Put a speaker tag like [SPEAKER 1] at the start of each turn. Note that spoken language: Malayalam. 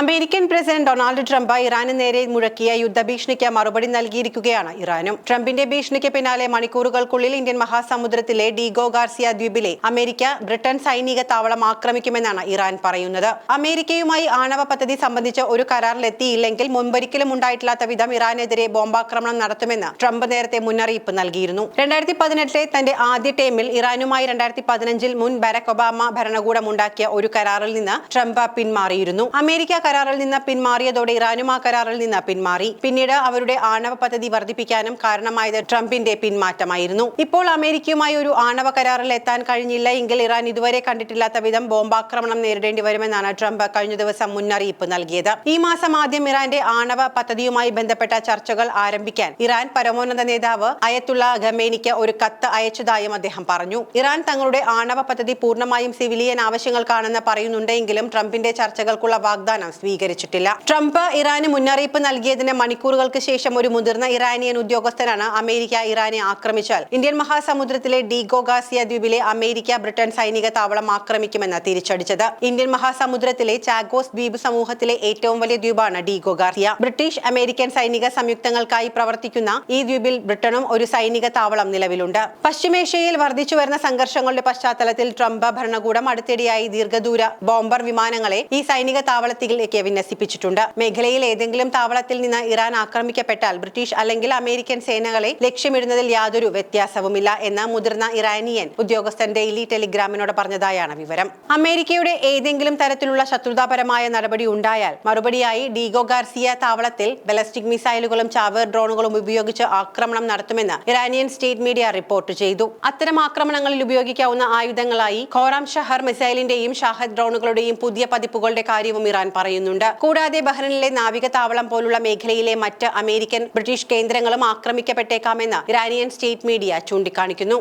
[SPEAKER 1] അമേരിക്കൻ പ്രസിഡന്റ് ഡൊണാൾഡ് ട്രംപ് ഇറാന് നേരെ മുഴക്കിയ യുദ്ധഭീഷണിക്ക് മറുപടി നൽകിയിരിക്കുകയാണ് ഇറാനും. ട്രംപിന്റെ ഭീഷണിക്ക് പിന്നാലെ മണിക്കൂറുകൾക്കുള്ളിൽ ഇന്ത്യൻ മഹാസമുദ്രത്തിലെ ഡീഗോ ഗാർസിയ ദ്വീപിലെ അമേരിക്ക ബ്രിട്ടൻ സൈനിക താവളം ആക്രമിക്കുമെന്നാണ് ഇറാൻ പറയുന്നത്. അമേരിക്കയുമായി ആണവ പദ്ധതി സംബന്ധിച്ച് ഒരു കരാറിലെത്തിയില്ലെങ്കിൽ മുൻപൊരിക്കലും ഉണ്ടായിട്ടില്ലാത്ത വിധം ഇറാനെതിരെ ബോംബാക്രമണം നടത്തുമെന്ന് ട്രംപ് നേരത്തെ മുന്നറിയിപ്പ് നൽകിയിരുന്നു. രണ്ടായിരത്തി പതിനെട്ടിലെ തന്റെ ആദ്യ ടേമിൽ ഇറാനുമായി രണ്ടായിരത്തി പതിനഞ്ചിൽ മുൻ ബരക് ഒബാമ ഭരണകൂടം ഉണ്ടാക്കിയ ഒരു കരാറിൽ നിന്ന് ട്രംപ് പിന്മാറിയിരുന്നു. അമേരിക്ക കരാറിൽ നിന്ന് പിന്മാറിയതോടെ ഇറാനും ആ കരാറിൽ നിന്ന് പിന്മാറി. പിന്നീട് അവരുടെ ആണവ പദ്ധതി വർദ്ധിപ്പിക്കാനും കാരണമായത് ട്രംപിന്റെ പിന്മാറ്റമായിരുന്നു. ഇപ്പോൾ അമേരിക്കയുമായി ഒരു ആണവ കരാറിൽ എത്താൻ കഴിഞ്ഞില്ല. എങ്കിൽ ഇറാൻ ഇതുവരെ കണ്ടിട്ടില്ലാത്ത വിധം ബോംബാക്രമണം നേരിടേണ്ടി വരുമെന്നാണ് ട്രംപ് കഴിഞ്ഞ ദിവസം മുന്നറിയിപ്പ് നൽകിയത്. ഈ മാസം ആദ്യം ഇറാന്റെ ആണവ പദ്ധതിയുമായി ബന്ധപ്പെട്ട ചർച്ചകൾ ആരംഭിക്കാൻ ഇറാൻ പരമോന്നത നേതാവ് അയത്തുള്ള ഖമേനിക്ക് ഒരു കത്ത് അയച്ചതായും അദ്ദേഹം പറഞ്ഞു. ഇറാൻ തങ്ങളുടെ ആണവ പദ്ധതി പൂർണമായും സിവിലിയൻ ആവശ്യങ്ങൾക്കാണെന്ന് പറയുന്നുണ്ടെങ്കിലും ട്രംപിന്റെ ചർച്ചകൾക്കുള്ള വാഗ്ദാനം സ്വീകരിച്ചിട്ടില്ല. ട്രംപ് ഇറാന് മുന്നറിയിപ്പ് നൽകിയതിന് മണിക്കൂറുകൾക്ക് ശേഷം ഒരു മുതിർന്ന ഇറാനിയൻ ഉദ്യോഗസ്ഥനാണ് അമേരിക്ക ഇറാനെ ആക്രമിച്ചാൽ. ഇന്ത്യൻ മഹാസമുദ്രത്തിലെ ഡിഗോഗാസിയ ദ്വീപിലെ അമേരിക്ക ബ്രിട്ടൻ സൈനിക താവളം ആക്രമിക്കുമെന്ന് തിരിച്ചടിച്ചത്. ഇന്ത്യൻ മഹാസമുദ്രത്തിലെ ചാഗോസ് ദ്വീപ് സമൂഹത്തിലെ ഏറ്റവും വലിയ ദ്വീപാണ് ഡീഗോ ഗാർസിയ ബ്രിട്ടീഷ് അമേരിക്കൻ സൈനിക സംയുക്തങ്ങൾക്കായി പ്രവർത്തിക്കുന്ന ഈ ദ്വീപിൽ ബ്രിട്ടനും ഒരു സൈനിക താവളം നിലവിലുണ്ട്. പശ്ചിമേഷ്യയിൽ വർദ്ധിച്ചു വരുന്ന സംഘർഷങ്ങളുടെ പശ്ചാത്തലത്തിൽ ട്രംപ് ഭരണകൂടം അടുത്തിടെയായി ദീർഘദൂര ബോംബർ വിമാനങ്ങളെ ഈ സൈനിക താവളത്തിലേക്ക് വിന്യസിപ്പിച്ചിട്ടുണ്ട്. മേഖലയിൽ ഏതെങ്കിലും താവളത്തിൽ നിന്ന് ഇറാൻ ആക്രമിക്കപ്പെട്ടാൽ ബ്രിട്ടീഷ് അല്ലെങ്കിൽ അമേരിക്കൻ സേനകളെ ലക്ഷ്യമിടുന്നതിൽ യാതൊരു വ്യത്യാസവുമില്ല എന്ന് മുതിർന്ന ഇറാനിയൻ ഉദ്യോഗസ്ഥൻ ഡെയിലി ടെലിഗ്രാമിനോട് പറഞ്ഞതായാണ് വിവരം. അമേരിക്കയുടെ ഏതെങ്കിലും തരത്തിലുള്ള ശത്രുതാപരമായ നടപടി ഉണ്ടായാൽ മറുപടിയായി ഡീഗോ ഗാർസിയ താവളത്തിൽ ബലസ്റ്റിക് മിസൈലുകളും ചാവേർ ഡ്രോണുകളും ഉപയോഗിച്ച് ആക്രമണം നടത്തുമെന്ന് ഇറാനിയൻ സ്റ്റേറ്റ് മീഡിയ റിപ്പോർട്ട് ചെയ്തു. അത്തരം ആക്രമണങ്ങളിൽ ഉപയോഗിക്കാവുന്ന ആയുധങ്ങളായി ഖോറാം ഷഹർ മിസൈലിന്റെയും ഷാഹദ് ഡ്രോണുകളുടെയും പുതിയ പതിപ്പുകളുടെ കാര്യവും ഇറാൻ പറയുന്നുണ്ട്. കൂടാതെ ബഹ്റിനിലെ നാവിക താവളം പോലുള്ള മേഖലയിലെ മറ്റ് അമേരിക്കൻ ബ്രിട്ടീഷ് കേന്ദ്രങ്ങളും ആക്രമിക്കപ്പെട്ടേക്കാമെന്ന് ഇറാനിയൻ സ്റ്റേറ്റ് മീഡിയ ചൂണ്ടിക്കാണിക്കുന്നു.